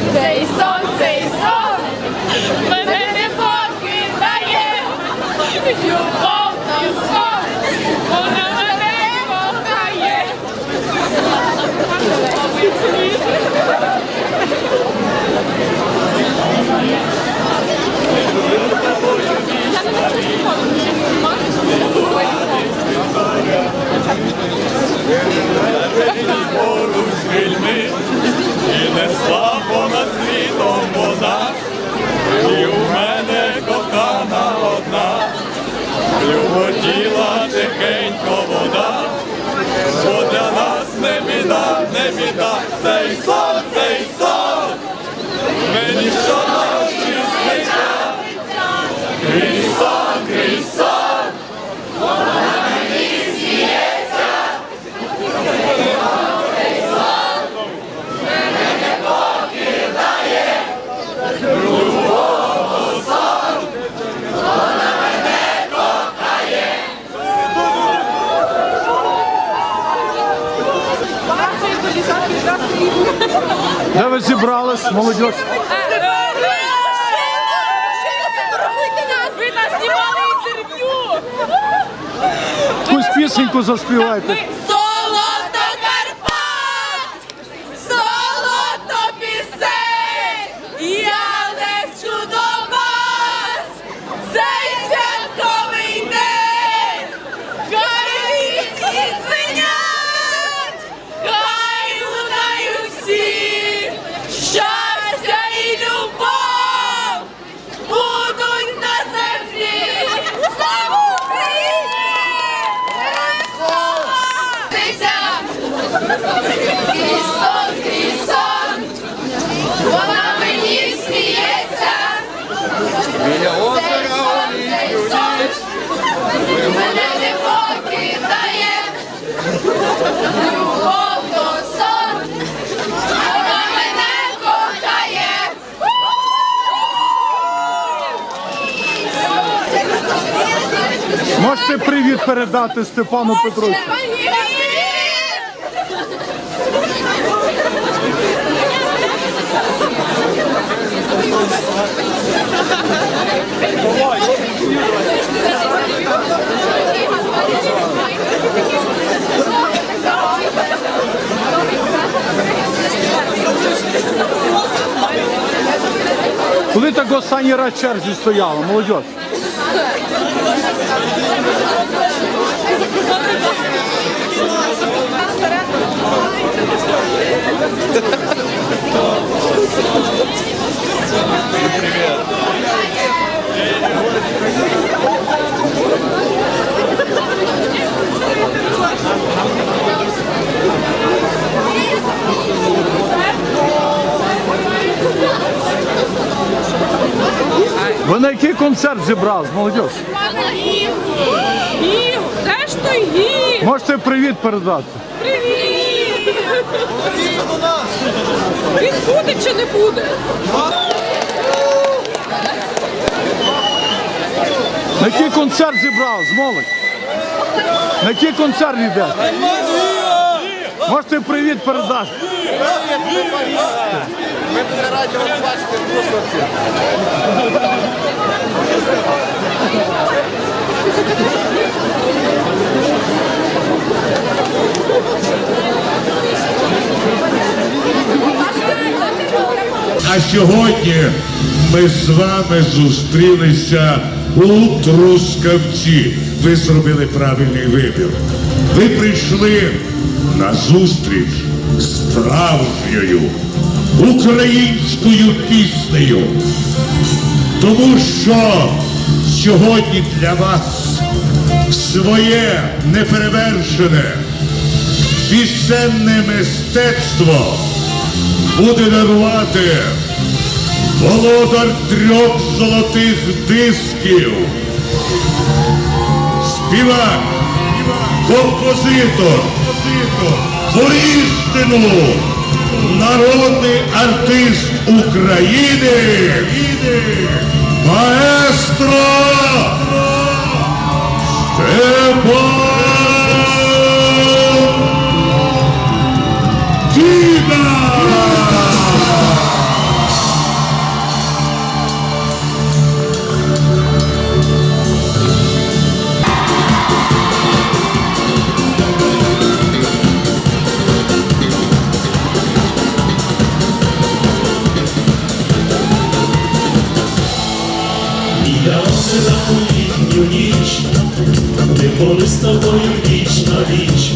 Цей сон, цей сон мене не покидає. Любов на сон, вона мене кохає. поруч вільми, і несла понад світом і у мене кохана одна, люботіла тихенько вода, бо для нас не біда, не біда, цей сон, цей сон, мені що Де ви зібрались, молодь? Ви нас знімали інтерв'ю! Якусь пісеньку заспівайте. Крісон, крісон, вона мені сміється. Біля озера мене не покидає. Сон, вона мене кохає. Можете привіт передати Степану Петровичу. Коли так останній раз в черзі стояла, молодь? Ви на який концерт молодь? Гів, де ж той гів? Можете привіт передати. Привіт! Він буде чи не буде? На який концерт зібрались, молодь? На який концерт йде? Можете привіт передати. Ми дуже раді вас бачити в Трускавці. А сьогодні ми з вами зустрілися у Трускавці. Ви зробили правильний вибір. Ви прийшли на зустріч з справжньою українською піснею. Тому що сьогодні для вас своє неперевершене пісенне мистецтво буде дарувати володар трьох золотих дисків, співак, композитор, воістину. Народний артист України, маестро ніч, ніколи з тобою віч на віч,